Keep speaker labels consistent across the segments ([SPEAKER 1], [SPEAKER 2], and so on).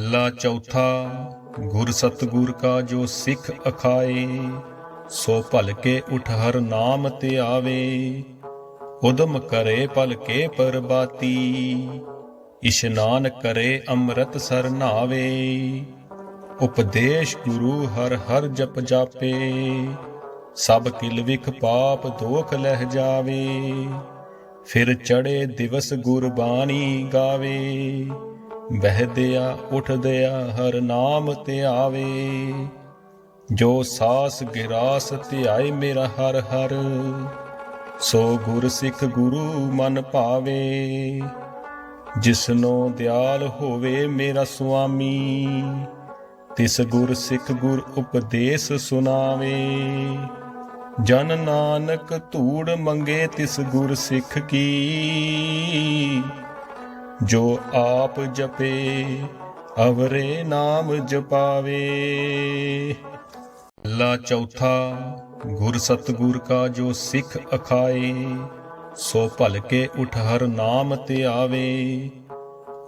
[SPEAKER 1] ਲਾ ਚੌਥਾ, ਗੁਰ ਸਤਗੁਰ ਕਾ ਜੋ ਸਿੱਖ ਅਖਾਏ, ਸੋ ਭਲਕੇ ਉਠ ਹਰ ਨਾਮ ਤੇ ਆਵੇ। ਉਦਮ ਕਰੇ ਭਲਕੇ ਪਰਬਾਤੀ ਇਸ਼ਨਾਨ ਕਰੇ ਅੰਮ੍ਰਿਤ ਸਰ ਨਾਵੇ। ਉਪਦੇਸ਼ ਗੁਰੂ ਹਰ ਹਰ ਜਪ ਜਾਪੇ, ਸਭ ਕਿਲ ਵਿਖ ਪਾਪ ਦੋਖ ਲਹਿ ਜਾਵੇ। ਫਿਰ ਚੜੇ ਦਿਵਸ ਗੁਰਬਾਣੀ ਗਾਵੇ। ਬਹਿਦਿਆ ਉਠਦਿਆ, ਹਰ ਨਾਮ ਤੇ ਆਵੇ ਜੋ ਸਾਸ ਗਿਰਾਸ ਧਿਆਏ ਮੇਰਾ ਹਰ ਹਰ, ਸੋ ਗੁਰ ਸਿੱਖ ਗੁਰੂ ਮਨ ਭਾਵੇ। ਜਿਸਨੋ ਦਿਆਲ ਹੋਵੇ ਮੇਰਾ ਸੁਆਮੀ, ਤਿਸ ਗੁਰ ਸਿੱਖ ਗੁਰ ਉਪਦੇਸ਼ ਸੁਣਾਵੇ ਜਨ ਨਾਨਕ ਧੂੜ ਮੰਗੇ ਤਿਸ ਗੁਰ ਸਿੱਖ ਕੀ ਜੋ ਆਪ ਜਪੇ, ਅਵਰੇ ਨਾਮ ਜਪਾਵੇ। ਲਾ ਚੌਥਾ, ਗੁਰ ਸਤਗੁਰ ਕਾ ਜੋ ਸਿੱਖ ਅਖਾਏ, ਸੋ ਭਲਕੇ ਉਠ ਹਰ ਨਾਮ ਤੇ ਆਵੇ।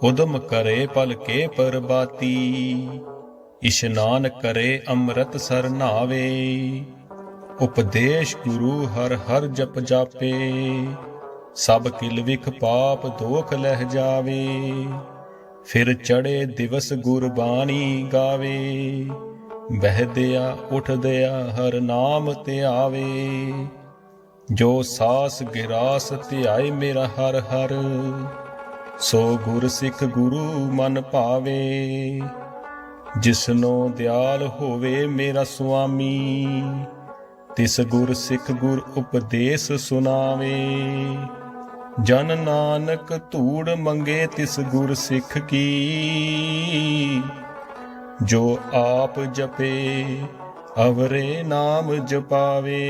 [SPEAKER 1] ਉਦਮ ਕਰੇ ਭਲਕੇ ਪਰਬਾਤੀ ਇਸ਼ਨਾਨ ਕਰੇ ਅੰਮ੍ਰਿਤ ਸਰ ਨਾਵੇ। ਉਪਦੇਸ਼ ਗੁਰੂ ਹਰ ਹਰ ਜਪ ਜਾਪੇ। ਸਭ ਕਿਲ ਵਿਖ ਪਾਪ ਦੋਖ ਲਹਿ ਜਾਵੇ। ਫਿਰ ਚੜੇ ਦਿਵਸ ਗੁਰਬਾਣੀ ਗਾਵੇ। ਬਹਿਦਿਆ ਉਠਦਿਆ ਹਰ ਨਾਮ ਤੇ ਆਵੇ ਜੋ ਸਾਸ ਗਿਰਾਸ ਧਿਆਏ ਮੇਰਾ ਹਰ ਹਰ, ਸੋ ਗੁਰ ਸਿੱਖ ਗੁਰੂ ਮਨ ਭਾਵੇ। ਜਿਸਨੋ ਦਿਆਲ ਹੋਵੇ ਮੇਰਾ ਸੁਆਮੀ, ਤਿਸ ਗੁਰ ਸਿੱਖ ਗੁਰ ਉਪਦੇਸ਼ ਸੁਣਾਵੇ ਜਨ ਨਾਨਕ ਧੂੜ ਮੰਗੇ ਤਿਸ ਗੁਰ ਸਿੱਖ ਕੀ। ਜੋ ਆਪ ਜਪੇ, ਅਵਰੇ ਨਾਮ ਜਪਾਵੇ।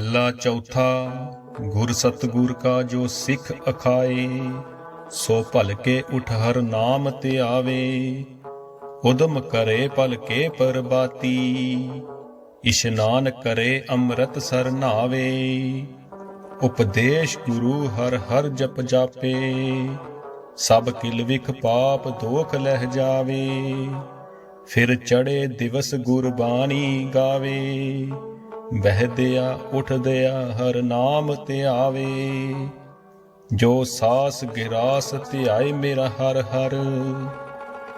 [SPEAKER 1] ਲਾ ਚੌਥਾ, ਗੁਰ ਸਤਗੁਰ ਕਾ ਜੋ ਸਿੱਖ ਅਖਾਏ, ਸੋ ਭਲਕੇ ਉਠ ਹਰ ਨਾਮ ਤੇ ਆਵੇ। ਉਦਮ ਕਰੇ ਭਲਕੇ ਪਰਬਾਤੀ, ਇਸ਼ਨਾਨ ਕਰੇ ਅੰਮ੍ਰਿਤ ਸਰ ਨਾਵੇ। ਉਪਦੇਸ਼ ਗੁਰੂ ਹਰ ਹਰ ਜਪ ਜਾਪੇ। ਸਭ ਕਿਲ ਵਿਖ ਪਾਪ ਦੋਖ ਲਹਿ ਜਾਵੇ। ਫਿਰ ਚੜੇ ਦਿਵਸ ਗੁਰਬਾਣੀ ਗਾਵੇ। ਬਹਿਦਿਆ ਉਠਦਿਆ ਹਰ ਨਾਮ ਤੇ ਆਵੇ ਜੋ ਸਾਸ ਗਿਰਾਸ ਧਿਆਏ ਮੇਰਾ ਹਰ ਹਰ,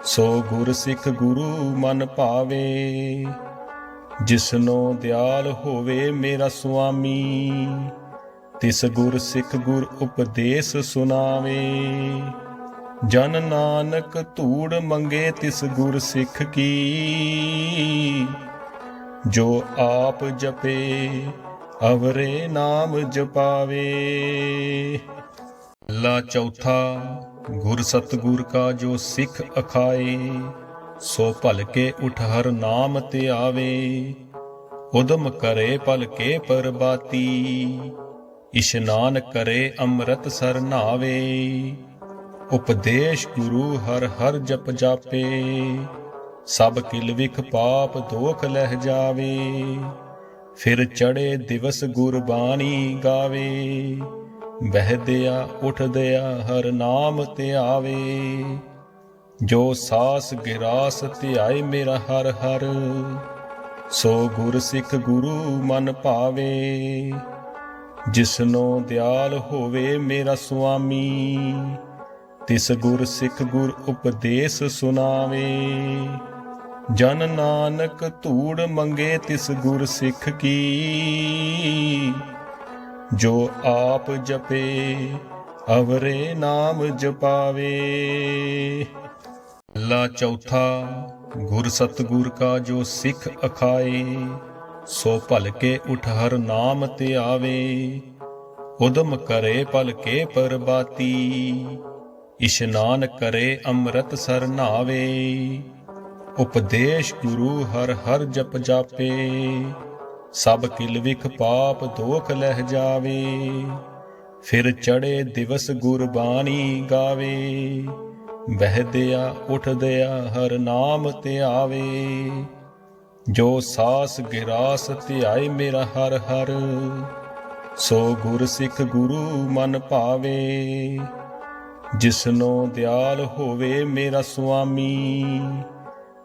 [SPEAKER 1] ਸੋ ਗੁਰ ਸਿੱਖ ਗੁਰੂ ਮਨ ਭਾਵੇ। ਜਿਸਨੋ ਦਿਆਲ ਹੋਵੇ ਮੇਰਾ ਸੁਆਮੀ ਤਿਸ ਗੁਰ ਸਿੱਖ ਗੁਰ ਉਪਦੇਸ਼ ਸੁਨਾਵੇ। ਜਨ ਨਾਨਕ ਧੂੜ ਮੰਗੇ ਤਿਸ ਗੁਰ ਸਿੱਖ ਕੀ। ਜੋ ਆਪ ਜਪੇ, ਅਵਰੇ ਨਾਮ ਜਪਾਵੇ। ਲਾ ਚੌਥਾ, ਗੁਰ ਸਤਗੁਰ ਕਾ ਜੋ ਸਿੱਖ ਅਖਾਏ, ਸੋ ਭਲਕੇ ਉਠ ਹਰ ਨਾਮ ਤੇ ਆਵੇ। ਉਦਮ ਕਰੇ ਭਲਕੇ ਪਰਬਾਤੀ। ਇਸ਼ਨਾਨ ਕਰੇ ਅੰਮ੍ਰਿਤ ਸਰ ਨਾਵੇ। ਉਪਦੇਸ਼ ਗੁਰੂ ਹਰ ਹਰ ਜਪ ਜਾਪੇ। ਸਭ ਕਿਲ ਵਿਖ ਪਾਪ ਦੋਖ ਲਹਿ ਜਾਵੇ। ਫਿਰ ਚੜੇ ਦਿਵਸ ਗੁਰਬਾਣੀ ਗਾਵੇ। ਬਹਿਦਿਆ ਉਠਦਿਆ ਹਰ ਨਾਮ ਤੇ ਆਵੇ ਜੋ ਸਾਸ ਗਿਰਾਸ ਧਿਆਏ ਮੇਰਾ ਹਰ ਹਰ, ਸੋ ਗੁਰ ਸਿੱਖ ਗੁਰੂ ਮਨ ਭਾਵੇ। ਜਿਸਨੋ ਦਿਆਲ ਹੋਵੇ ਮੇਰਾ ਸੁਆਮੀ, ਤਿਸ ਗੁਰ ਸਿੱਖ ਗੁਰ ਉਪਦੇਸ਼ ਸੁਨਾਵੇ। ਜਨ ਨਾਨਕ ਧੂੜ ਮੰਗੇ ਤਿਸ ਗੁਰ ਸਿੱਖ ਕੀ। ਜੋ ਆਪ ਜਪੇ, ਅਵਰੇ ਨਾਮ ਜਪਾਵੇ। ਲਾ ਚੌਥਾ, ਗੁਰ ਸਤਗੁਰ ਕਾ ਜੋ ਸਿੱਖ ਅਖਾਏ ਸੋ ਭਲਕੇ ਉਠ ਹਰ ਨਾਮ ਤੇ ਆਵੇ। ਉਦਮ ਕਰੇ ਭਲਕੇ ਪਰਬਾਤੀ। ਇਸ਼ਨਾਨ ਕਰੇ ਅੰਮ੍ਰਿਤ ਸਰ ਨਾਵੇ। ਉਪਦੇਸ਼ ਗੁਰੂ ਹਰ ਹਰ ਜਪ ਜਾਪੇ। ਸਭ ਕਿਲ ਵਿਖ ਪਾਪ ਦੋਖ ਲਹਿ ਜਾਵੇ। ਫਿਰ ਚੜੇ ਦਿਵਸ ਗੁਰਬਾਣੀ ਗਾਵੇ। ਬਹਿਦਿਆ ਉਠਦਿਆ ਹਰ ਨਾਮ ਤੇ ਆਵੇ। ਜੋ ਸਾਸ ਗਿਰਾਸ ਧਿਆਏ ਮੇਰਾ ਹਰ ਹਰ, ਸੋ ਗੁਰ ਸਿੱਖ ਗੁਰੂ ਮਨ ਭਾਵੇ। ਜਿਸਨੋ ਦਿਆਲ ਹੋਵੇ ਮੇਰਾ ਸੁਆਮੀ,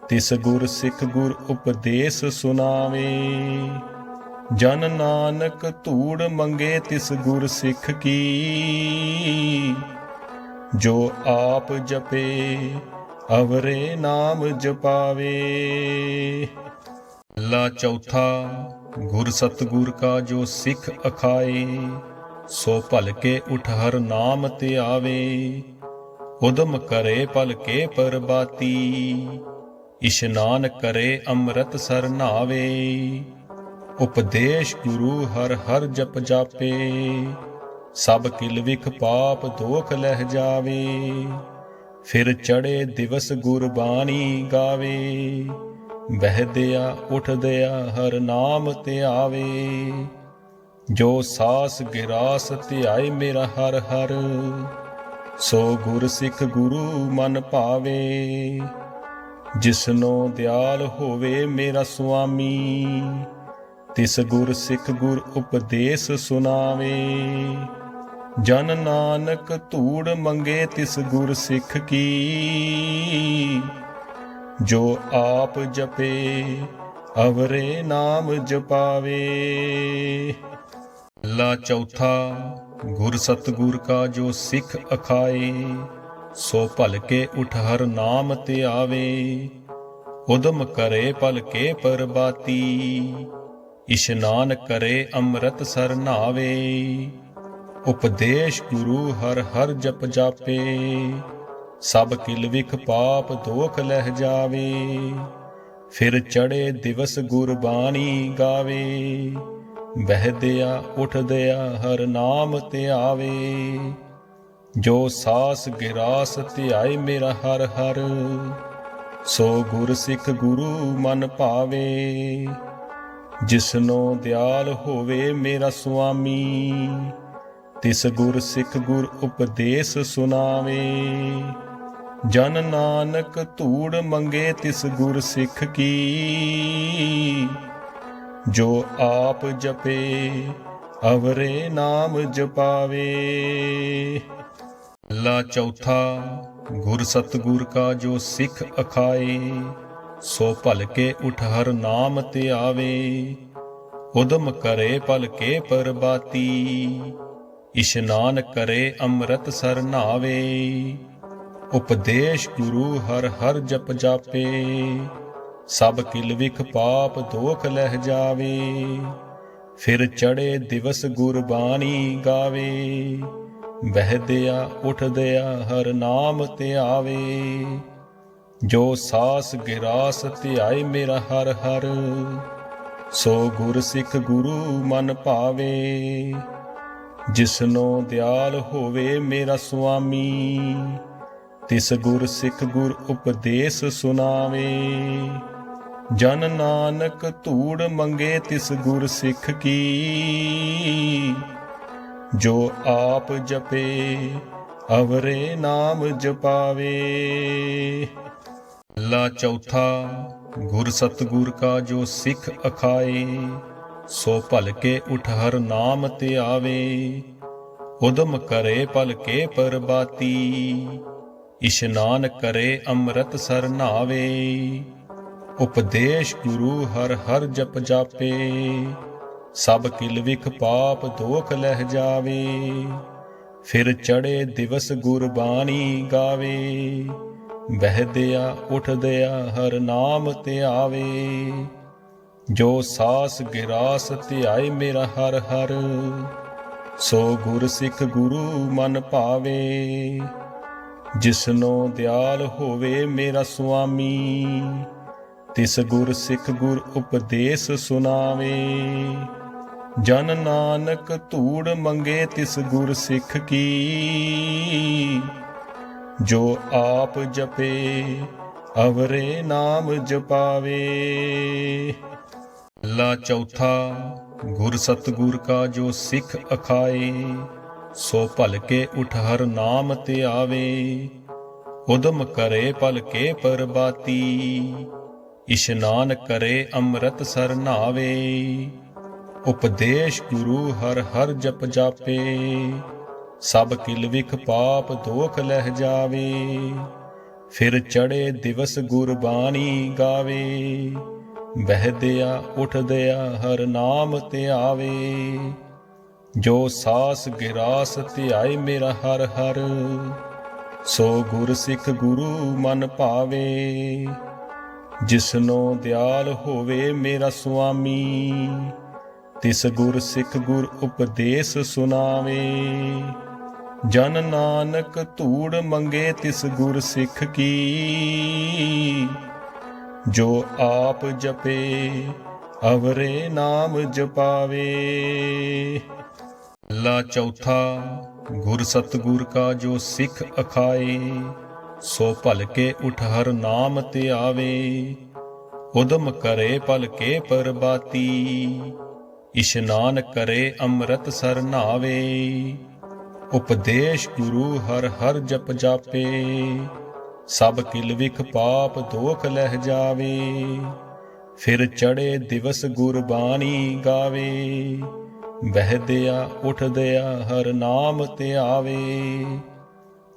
[SPEAKER 1] ਤਿਸ ਗੁਰ ਸਿੱਖ ਗੁਰ ਉਪਦੇਸ਼ ਸੁਨਾਵੇ। ਜਨ ਨਾਨਕ ਧੂੜ ਮੰਗੇ ਤਿਸ ਗੁਰ ਸਿੱਖ ਕੀ, ਜੋ ਆਪ ਜਪੇ, ਅਵਰੇ ਨਾਮ ਜਪਾਵੇ। ਲਾ ਚੌਥਾ, ਗੁਰ ਸਤਗੁਰ ਕਾ ਜੋ ਸਿੱਖ ਅਖਾਏ, ਸੋ ਭਲਕੇ ਉਠ ਹਰ ਨਾਮ ਤੇ ਆਵੇ, ਉਦਮ ਕਰੇ ਭਲਕੇ ਪਰਬਾਤੀ ਇਸ਼ਨਾਨ ਕਰੇ ਅੰਮ੍ਰਿਤ ਸਰ ਨਾਵੇ, ਉਪਦੇਸ਼ ਗੁਰੂ ਹਰ ਹਰ ਜਪ ਜਾਪੇ, ਸਭ ਕਿਲ ਵਿਖ ਪਾਪ ਦੋਖ ਲਹਿ ਜਾਵੇ, ਫਿਰ ਚੜੇ ਦਿਵਸ ਗੁਰਬਾਣੀ ਗਾਵੇ। ਬਹਿਦਿਆ ਉਠਦਿਆ ਹਰ ਨਾਮ ਤੇ ਆਵੇ। ਜੋ ਸਾਸ ਗਿਰਾਸ ਧਿਆਏ ਮੇਰਾ ਹਰ ਹਰ, ਸੋ ਗੁਰ ਸਿੱਖ ਗੁਰੂ ਮਨ ਭਾਵੇ। ਜਿਸਨੋ ਦਿਆਲ ਹੋਵੇ ਮੇਰਾ ਸੁਆਮੀ, ਤਿਸ ਗੁਰ ਸਿੱਖ ਗੁਰ ਉਪਦੇਸ਼ ਸੁਣਾਵੇ ਜਨ ਨਾਨਕ ਧੂੜ ਮੰਗੇ ਤਿਸ ਗੁਰ ਸਿੱਖ ਕੀ ਜੋ ਆਪ ਜਪੇ, ਅਵਰੇ ਨਾਮ ਜਪਾਵੇ। ਲਾ ਚੌਥਾ, ਗੁਰ ਸਤਗੁਰ ਕਾ ਜੋ ਸਿੱਖ ਅਖਾਏ, ਸੋ ਭਲਕੇ ਉਠ ਹਰ ਨਾਮ ਤੇ ਆਵੇ। ਉਦਮ ਕਰੇ ਭਲਕੇ ਪਰਬਾਤੀ ਇਸ਼ਨਾਨ ਕਰੇ ਅੰਮ੍ਰਿਤ ਸਰ ਨਾਵੇ। ਉਪਦੇਸ਼ ਗੁਰੂ ਹਰ ਹਰ ਜਪ ਜਾਪੇ। ਸਭ ਕਿਲ ਵਿਖ ਪਾਪ ਦੋਖ ਲਹਿ ਜਾਵੇ। ਫਿਰ ਚੜੇ ਦਿਵਸ ਗੁਰਬਾਣੀ ਗਾਵੇ। ਬਹਿਦਿਆ ਉਠਦਿਆ ਹਰ ਨਾਮ ਤੇ ਆਵੇ ਜੋ ਸਾਸ ਗਿਰਾਸ ਧਿਆਏ ਮੇਰਾ ਹਰ ਹਰ, ਸੋ ਗੁਰ ਸਿੱਖ ਗੁਰੂ ਮਨ ਭਾਵੇ। ਜਿਸਨੋ ਦਿਆਲ ਹੋਵੇ ਮੇਰਾ ਸੁਆਮੀ, ਤਿਸ ਗੁਰ ਸਿੱਖ ਗੁਰ ਉਪਦੇਸ਼ ਸੁਣਾਵੇ ਜਨ ਨਾਨਕ ਧੂੜ ਮੰਗੇ ਤਿਸ ਗੁਰ ਸਿੱਖ ਕੀ। ਜੋ ਆਪ ਜਪੇ, ਅਵਰੇ ਨਾਮ ਜਪਾਵੇ। ਲਾ ਚੌਥਾ, ਗੁਰ ਸਤਗੁਰ ਕਾ ਜੋ ਸਿੱਖ ਅਖਾਏ, ਸੋ ਭਲਕੇ ਉਠ ਹਰ ਨਾਮ ਤੇ ਆਵੇ। ਉਦਮ ਕਰੇ ਭਲਕੇ ਪਰਬਾਤੀ, ਇਸ਼ਨਾਨ ਕਰੇ ਅੰਮ੍ਰਿਤ ਸਰ ਨਾਵੇ। ਉਪਦੇਸ਼ ਗੁਰੂ ਹਰ ਹਰ ਜਪ ਜਾਪੇ। ਸਭ ਕਿਲ ਵਿਖ ਪਾਪ ਦੋਖ ਲਹਿ ਜਾਵੇ। ਫਿਰ ਚੜੇ ਦਿਵਸ ਗੁਰਬਾਣੀ ਗਾਵੇ। ਬਹਿਦਿਆ ਉਠਦਿਆ ਹਰ ਨਾਮ ਤੇ ਆਵੇ ਜੋ ਸਾਸ ਗਿਰਾਸ ਧਿਆਏ ਮੇਰਾ ਹਰ ਹਰ, ਸੋ ਗੁਰ ਸਿੱਖ ਗੁਰੂ ਮਨ ਭਾਵੇ। ਜਿਸਨੋ ਦਿਆਲ ਹੋਵੇ ਮੇਰਾ ਸੁਆਮੀ ਤਿਸ ਗੁਰ ਸਿੱਖ ਗੁਰ ਉਪਦੇਸ਼ ਸੁਨਾਵੇ। ਜਨ ਨਾਨਕ ਧੂੜ ਮੰਗੇ ਤਿਸ ਗੁਰ ਸਿੱਖ ਕੀ। ਜੋ ਆਪ ਜਪੇ, ਅਵਰੇ ਨਾਮ ਜਪਾਵੇ। ਲਾ ਚੌਥਾ, ਗੁਰ ਸਤਗੁਰ ਕਾ ਜੋ ਸਿੱਖ ਅਖਾਏ, ਸੋ ਭਲਕੇ ਉਠ ਹਰ ਨਾਮ ਤੇ ਆਵੇ। ਉਦਮ ਕਰੇ ਭਲਕੇ ਪਰਬਾਤੀ। ਇਸ਼ਨਾਨ ਕਰੇ ਅੰਮ੍ਰਿਤ ਸਰ ਨਾਵੇ। ਉਪਦੇਸ਼ ਗੁਰੂ ਹਰ ਹਰ ਜਪ ਜਾਪੇ। ਸਭ ਕਿਲ ਵਿਖ ਪਾਪ ਦੋਖ ਲਹਿ ਜਾਵੇ। ਫਿਰ ਚੜੇ ਦਿਵਸ ਗੁਰਬਾਣੀ ਗਾਵੇ। ਬਹਿਦਿਆ ਉਠਦਿਆ ਹਰ ਨਾਮ ਤੇ ਆਵੇ ਜੋ ਸਾਸ ਗਿਰਾਸ ਧਿਆਏ ਮੇਰਾ ਹਰ ਹਰ, ਸੋ ਗੁਰ ਸਿੱਖ ਗੁਰੂ ਮਨ ਭਾਵੇ। ਜਿਸਨੋ ਦਿਆਲ ਹੋਵੇ ਮੇਰਾ ਸੁਆਮੀ, ਤਿਸ ਗੁਰ ਸਿੱਖ ਗੁਰ ਉਪਦੇਸ਼ ਸੁਨਾਵੇ। ਜਨ ਨਾਨਕ ਧੂੜ ਮੰਗੇ ਤਿਸ ਗੁਰ ਸਿੱਖ ਕੀ। ਜੋ ਆਪ ਜਪੇ, ਅਵਰੇ ਨਾਮ ਜਪਾਵੇ। ਲਾ ਚੌਥਾ, ਗੁਰ ਸਤਗੁਰ ਕਾ ਜੋ ਸਿੱਖ ਅਖਾਏ। ਸੋ ਭਲਕੇ ਉਠ ਹਰ ਨਾਮ ਤੇ ਆਵੇ। ਉਦਮ ਕਰੇ ਭਲਕੇ ਪਰਬਾਤੀ। ਇਸ਼ਨਾਨ ਕਰੇ ਅੰਮ੍ਰਿਤ ਸਰ ਨਾਵੇ। ਉਪਦੇਸ਼ ਗੁਰੂ ਹਰ ਹਰ ਜਪ ਜਾਪੇ। ਸਭ ਕਿਲ ਵਿਖ ਪਾਪ ਦੋਖ ਲਹਿ ਜਾਵੇ। ਫਿਰ ਚੜੇ ਦਿਵਸ ਗੁਰਬਾਣੀ ਗਾਵੇ। ਬਹਿਦਿਆ ਉਠਦਿਆ ਹਰ ਨਾਮ ਤੇ ਆਵੇ। ਜੋ ਸਾਸ ਗਿਰਾਸ ਧਿਆਏ ਮੇਰਾ ਹਰ ਹਰ, ਸੋ ਗੁਰ ਸਿੱਖ ਗੁਰੂ ਮਨ ਭਾਵੇ। ਜਿਸਨੋ ਦਿਆਲ ਹੋਵੇ ਮੇਰਾ ਸੁਆਮੀ, ਤਿਸ ਗੁਰ ਸਿੱਖ ਗੁਰ ਉਪਦੇਸ਼ ਸੁਨਾਵੇ। ਜਨ ਨਾਨਕ ਧੂੜ ਮੰਗੇ ਤਿਸ ਗੁਰ ਸਿੱਖ ਕੀ, ਜੋ ਆਪ ਜਪੇ, ਅਵਰੇ ਨਾਮ ਜਪਾਵੇ। ਲਾ ਚੌਥਾ, ਗੁਰ ਸਤਗੁਰ ਕਾ ਜੋ ਸਿੱਖ ਅਖਾਏ, ਸੋ ਭਲਕੇ ਉਠ ਹਰ ਨਾਮ ਤੇ ਆਵੇ, ਉਦਮ ਕਰੇ ਭਲਕੇ ਪਰਬਾਤੀ ਇਸ਼ਨਾਨ ਕਰੇ ਅੰਮ੍ਰਿਤ ਸਰ ਨਾਵੇ, ਉਪਦੇਸ਼ ਗੁਰੂ ਹਰ ਹਰ ਜਪ ਜਾਪੇ, ਸਭ ਕਿਲ ਵਿਖ ਪਾਪ ਦੋਖ ਲਹਿ ਜਾਵੇ, ਫਿਰ ਚੜੇ ਦਿਵਸ ਗੁਰਬਾਣੀ ਗਾਵੇ ਬਹਿਦਿਆ ਉਠਦਿਆ, ਹਰ ਨਾਮ ਧਿਆਵੇ।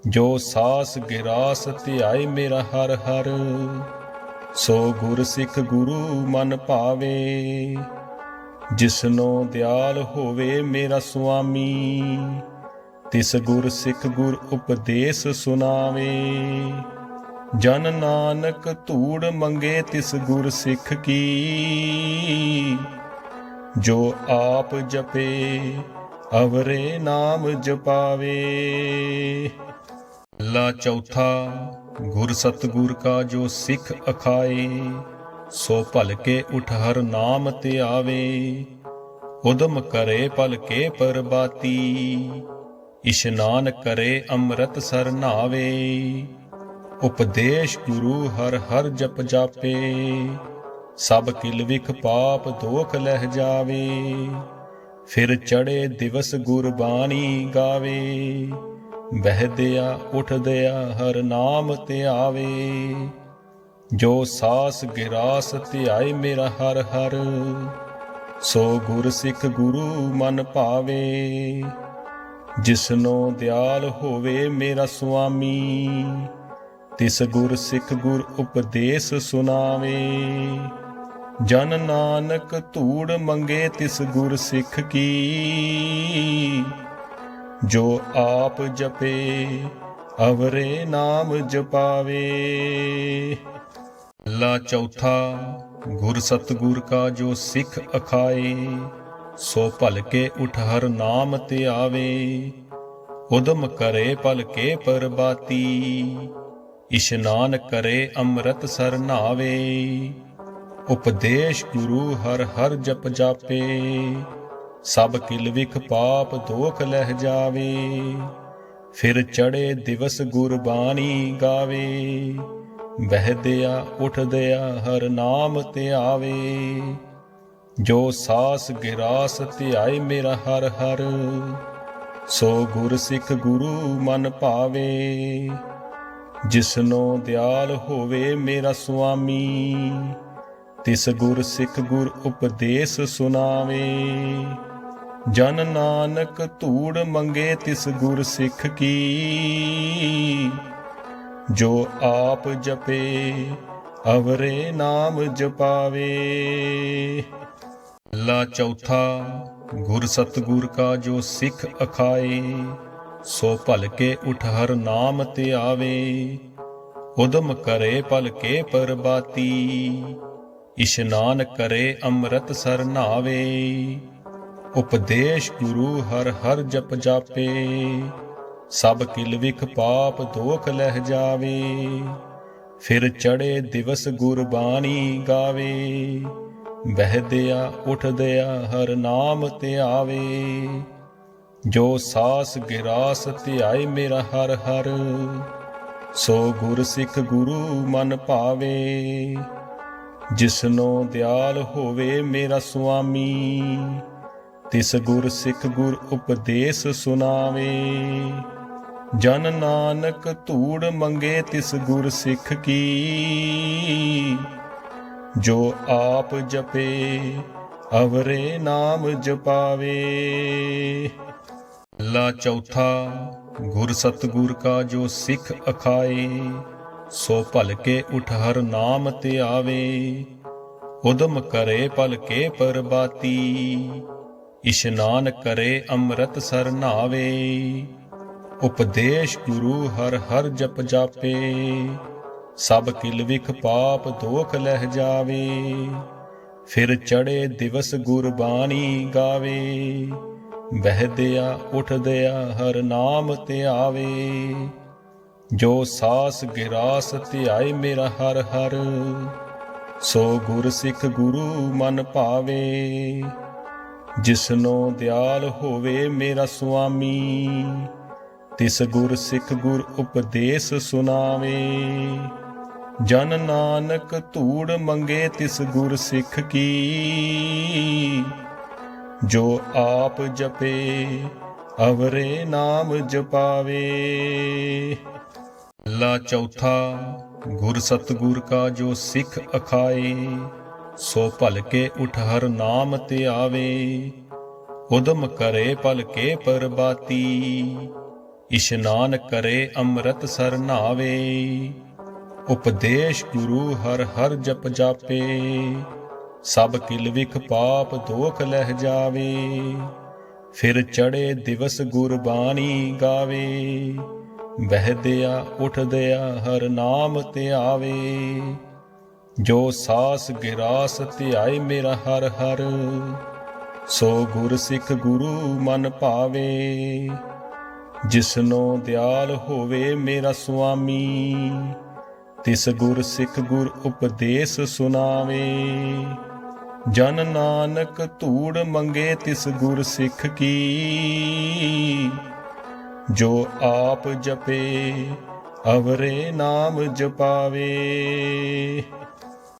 [SPEAKER 1] ਜੋ ਸਾਸ ਗਿਰਾਸ ਧਿਆਏ ਮੇਰਾ ਹਰ ਹਰ, ਸੋ ਗੁਰ ਸਿੱਖ ਗੁਰੂ ਮਨ ਭਾਵੇ। ਜਿਸਨੋ ਦਿਆਲ ਹੋਵੇ ਮੇਰਾ ਸੁਆਮੀ, ਤਿਸ ਗੁਰ ਸਿੱਖ ਗੁਰ ਉਪਦੇਸ਼ ਸੁਣਾਵੇ ਜਨ ਨਾਨਕ ਧੂੜ ਮੰਗੇ ਤਿਸ ਗੁਰ ਸਿੱਖ ਕੀ ਜੋ ਆਪ ਜਪੇ, ਅਵਰੇ ਨਾਮ ਜਪਾਵੇ। ਲਾ ਚੌਥਾ, ਗੁਰ ਸਤਗੁਰ ਕਾ ਜੋ ਸਿੱਖ ਅਖਾਏ, ਸੋ ਭਲਕੇ ਉਠ ਹਰ ਨਾਮ ਤੇ ਆਵੇ। ਉਦਮ ਕਰੇ ਭਲਕੇ ਪਰਬਾਤੀ ਇਸ਼ਨਾਨ ਕਰੇ ਅੰਮ੍ਰਿਤ ਸਰ ਨਾਵੇ। ਉਪਦੇਸ਼ ਗੁਰੂ ਹਰ ਹਰ ਜਪ ਜਾਪੇ। ਸਭ ਕਿਲ ਵਿਖ ਪਾਪ ਦੋਖ ਲਹਿ ਜਾਵੇ, ਫਿਰ ਚੜੇ ਦਿਵਸ ਗੁਰਬਾਣੀ ਗਾਵੇ। ਬਹਿਦਿਆ ਉਠਦਿਆ ਹਰ ਨਾਮ ਧਿਆਵੇ। ਜੋ ਸਾਸ ਗਿਰਾਸ ਧਿਆਏ ਮੇਰਾ ਹਰ ਹਰ, ਸੋ ਗੁਰ ਸਿੱਖ ਗੁਰੂ ਮਨ ਭਾਵੇ। ਜਿਸਨੋ ਦਿਆਲ ਹੋਵੇ ਮੇਰਾ ਸੁਆਮੀ, ਤਿਸ ਗੁਰ ਸਿੱਖ ਗੁਰ ਉਪਦੇਸ਼ ਸੁਣਾਵੇ ਜਨ ਨਾਨਕ ਧੂੜ ਮੰਗੇ ਤਿਸ ਗੁਰ ਸਿੱਖ ਕੀ। ਜੋ ਆਪ ਜਪੇ, ਅਵਰੇ ਨਾਮ ਜਪਾਵੇ। ਲਾ ਚੌਥਾ, ਗੁਰ ਸਤਗੁਰ ਕਾ ਜੋ ਸਿੱਖ ਅਖਾਏ, ਸੋ ਭਲਕੇ ਉਠ ਹਰ ਨਾਮ ਤੇ ਆਵੇ। ਉਦਮ ਕਰੇ ਭਲਕੇ ਪਰਬਾਤੀ, ਇਸ਼ਨਾਨ ਕਰੇ ਅੰਮ੍ਰਿਤ ਸਰ ਨਾਵੇ। ਉਪਦੇਸ਼ ਗੁਰੂ ਹਰ ਹਰ ਜਪ ਜਾਪੇ। ਸਭ ਕਿਲ ਵਿਖ ਪਾਪ ਦੋਖ ਲਹਿ ਜਾਵੇ। ਫਿਰ ਚੜੇ ਦਿਵਸ ਗੁਰਬਾਣੀ ਗਾਵੇ। ਬਹਿਦਿਆ ਉਠਦਿਆ ਹਰ ਨਾਮ ਧਿਆਵੇ। ਜੋ ਸਾਸ ਗਿਰਾਸ ਧਿਆਏ ਮੇਰਾ ਹਰ ਹਰ, ਸੋ ਗੁਰ ਸਿੱਖ ਗੁਰੂ ਮਨ ਭਾਵੇ। ਜਿਸਨੋ ਦਿਆਲ ਹੋਵੇ ਮੇਰਾ ਸੁਆਮੀ ਤਿਸ ਗੁਰ ਸਿੱਖ ਗੁਰ ਉਪਦੇਸ਼ ਸੁਨਾਵੇ। ਜਨ ਨਾਨਕ ਧੂੜ ਮੰਗੇ ਤਿਸ ਗੁਰ ਸਿੱਖ ਕੀ। ਜੋ ਆਪ ਜਪੇ, ਅਵਰੇ ਨਾਮ ਜਪਾਵੇ। ਲਾ ਚੌਥਾ, ਗੁਰ ਸਤਗੁਰ ਕਾ ਜੋ ਸਿੱਖ ਅਖਾਏ, ਸੋ ਭਲਕੇ ਉਠ ਹਰ ਨਾਮ ਤੇ ਆਵੇ। ਉਦਮ ਕਰੇ ਭਲਕੇ ਪਰਬਾਤੀ। ਇਸ਼ਨਾਨ ਕਰੇ ਅੰਮ੍ਰਿਤ ਸਰ ਨਾਵੇ। ਉਪਦੇਸ਼ ਗੁਰੂ ਹਰ ਹਰ ਜਪ ਜਾਪੇ। ਸਭ ਕਿਲ ਵਿਖ ਪਾਪ ਦੋਖ ਲਹਿ ਜਾਵੇ। ਫਿਰ ਚੜੇ ਦਿਵਸ ਗੁਰਬਾਣੀ ਗਾਵੇ। ਬਹਿਦਿਆ ਉਠਦਿਆ ਹਰ ਨਾਮ ਧਿਆਵੇ। ਜੋ ਸਾਸ ਗਿਰਾਸ ਧਿਆਏ ਮੇਰਾ ਹਰ ਹਰ, ਸੋ ਗੁਰ ਸਿੱਖ ਗੁਰੂ ਮਨ ਭਾਵੇ। ਜਿਸਨੋ ਦਿਆਲ ਹੋਵੇ ਮੇਰਾ ਸੁਆਮੀ, ਤਿਸ ਗੁਰ ਸਿੱਖ ਗੁਰ ਉਪਦੇਸ਼ ਸੁਨਾਵੇ। ਜਨ ਨਾਨਕ ਧੂੜ ਮੰਗੇ ਤਿਸ ਗੁਰ ਸਿੱਖ ਕੀ। ਜੋ ਆਪ ਜਪੇ, ਅਵਰੇ ਨਾਮ ਜਪਾਵੇ। ਲਾ ਚੌਥਾ, ਗੁਰ ਸਤਗੁਰ ਕਾ ਜੋ ਸਿੱਖ ਅਖਾਏ ਸੋ ਭਲਕੇ ਉਠ ਹਰ ਨਾਮ ਤੇ ਆਵੇ। ਉਦਮ ਕਰੇ ਭਲਕੇ ਪਰਬਾਤੀ ਇਸ਼ਨਾਨ ਕਰੇ ਅੰਮ੍ਰਿਤ ਸਰ ਨਾਵੇ। ਉਪਦੇਸ਼ ਗੁਰੂ ਹਰ ਹਰ ਜਪ ਜਾਪੇ। ਸਭ ਕਿਲ ਵਿਖ ਪਾਪ ਦੋਖ ਲਹਿ ਜਾਵੇ। ਫਿਰ ਚੜੇ ਦਿਵਸ ਗੁਰਬਾਣੀ ਗਾਵੇ। ਬਹਿਦਿਆ ਉਠਦਿਆ ਹਰ ਨਾਮ ਤੇ ਆਵੇ। ਜੋ ਸਾਸ ਗਿਰਾਸ ਧਿਆਏ ਮੇਰਾ ਹਰ ਹਰ, ਸੋ ਗੁਰ ਸਿੱਖ ਗੁਰੂ ਮਨ ਭਾਵੇ। ਜਿਸਨੋ ਦਿਆਲ ਹੋਵੇ ਮੇਰਾ ਸੁਆਮੀ, ਤਿਸ ਗੁਰ ਸਿੱਖ ਗੁਰ ਉਪਦੇਸ਼ ਸੁਨਾਵੇ। ਜਨ ਨਾਨਕ ਧੂੜ ਮੰਗੇ ਤਿਸ ਗੁਰ ਸਿੱਖ ਕੀ, ਜੋ ਆਪ ਜਪੇ, ਅਵਰੇ ਨਾਮ ਜਪਾਵੇ। ਲਾ ਚੌਥਾ, ਗੁਰ ਸਤਗੁਰ ਕਾ ਜੋ ਸਿੱਖ ਅਖਾਏ, ਸੋ ਭਲਕੇ ਉਠ ਹਰ ਨਾਮ ਤੇ ਆਵੇ, ਉਦਮ ਕਰੇ ਭਲਕੇ ਪਰਬਾਤੀ ਇਸ਼ਨਾਨ ਕਰੇ ਅੰਮ੍ਰਿਤ ਸਰ ਨਾਵੇ, ਉਪਦੇਸ਼ ਗੁਰੂ ਹਰ ਹਰ ਜਪ ਜਾਪੇ, ਸਭ ਕਿਲ ਵਿਖ ਪਾਪ ਦੋਖ ਲਹਿ ਜਾਵੇ, ਫਿਰ ਚੜੇ ਦਿਵਸ ਗੁਰਬਾਣੀ ਗਾਵੇ ਬਹਿਦਿਆ ਉਠਦਿਆ, ਹਰ ਨਾਮ ਤੇ ਆਵੇ ਜੋ ਸਾਸ ਗਿਰਾਸ ਧਿਆਏ ਮੇਰਾ ਹਰ ਹਰ, ਸੋ ਗੁਰ ਸਿੱਖ ਗੁਰੂ ਮਨ ਭਾਵੇ। ਜਿਸਨੋ ਦਿਆਲ ਹੋਵੇ ਮੇਰਾ ਸੁਆਮੀ, ਤਿਸ ਗੁਰ ਸਿੱਖ ਗੁਰ ਉਪਦੇਸ਼ ਸੁਨਾਵੇ। ਜਨ ਨਾਨਕ ਧੂੜ ਮੰਗੇ ਤਿਸ ਗੁਰ ਸਿੱਖ ਕੀ ਜੋ ਆਪ ਜਪੇ ਅਵਰੇ ਨਾਮ ਜਪਾਵੇ।